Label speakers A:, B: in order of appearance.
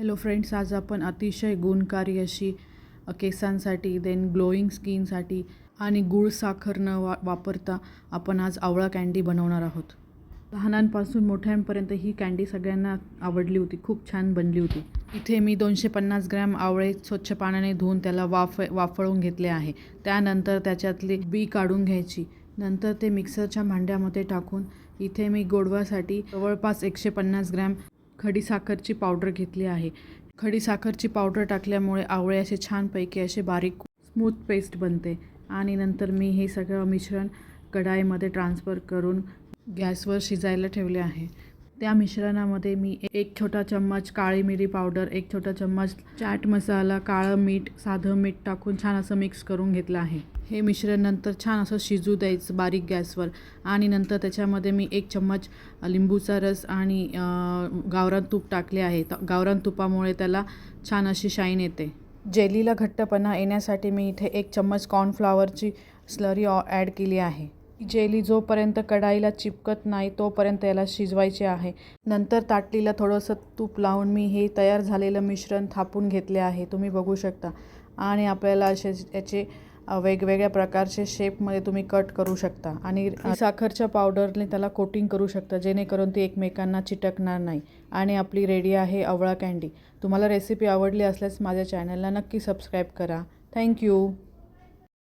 A: Hello friends आज आपण अतिशय गुणकारी अशी केसांसाठी देन ग्लोईंग स्किनसाठी आणि गूळ साखर न वा वापरता आपण आज आवळा कँडी बनवणार आहोत. लहानांपासून मोठ्यांपर्यंत ही कँडी सगळ्यांना आवडली होती खूप छान बनली होती. इथे मी दोनशे पन्नास ग्रॅम आवळे स्वच्छ पाण्याने धुवून त्याला वाफ वाफळून घेतले आहे. त्यानंतर त्याच्यातली बी काढून घ्यायची. नंतर ते मिक्सरच्या भांड्यामध्ये टाकून इथे मी गोडव्यासाठी जवळपास एकशे पन्नास ग्रॅम खडीसाखरची पावडर घेतली आहे. खडीसाखरची पावडर टाकल्यामुळे आवळे असे छानपैकी असे बारीक स्मूथ पेस्ट बनते. आणि नंतर मी हे सगळं मिश्रण कढाईमध्ये ट्रान्सफर करून गॅसवर शिजायला ठेवले आहे. त्या मिश्रणामध्ये मी एक छोटा चम्मच काळी मिरी पावडर एक छोटा चम्मच चाट मसाला काळं मीठ साधं मीठ टाकून छान असं मिक्स करून घेतलं आहे. हे मिश्रण नंतर छान असं शिजू द्यायचं बारीक गॅसवर आणि नंतर त्याच्यामध्ये मी एक चम्मच लिंबूचा रस आणि गावरान तूप टाकले आहे. त- गावरान तुपामुळे त्याला छान अशी शाईन येते. जेलीला घट्टपणा येण्यासाठी मी इथे एक चम्मच कॉर्नफ्लॉवरची स्लरी ॲड केली आहे. जेली जोपर्यंत कढाईला चिपकत नाही तोपर्यंत याला शिजवायचे आहे. नंतर ताटलीला थोडंसं तूप लावून मी हे तयार झालेलं मिश्रण थापून घेतले आहे. तुम्ही बघू शकता. आणि आपल्याला असे याचे वेगवेगळ्या प्रकारचे शेपमध्ये तुम्ही कट करू शकता. आणि साखरच्या पावडरने त्याला कोटिंग करू शकता जेणेकरून ती एकमेकांना चिटकणार नाही. आणि आपली रेडी आहे आवळा कँडी. तुम्हाला रेसिपी आवडली असल्यास माझ्या चॅनलला नक्की सबस्क्राईब करा. थँक्यू.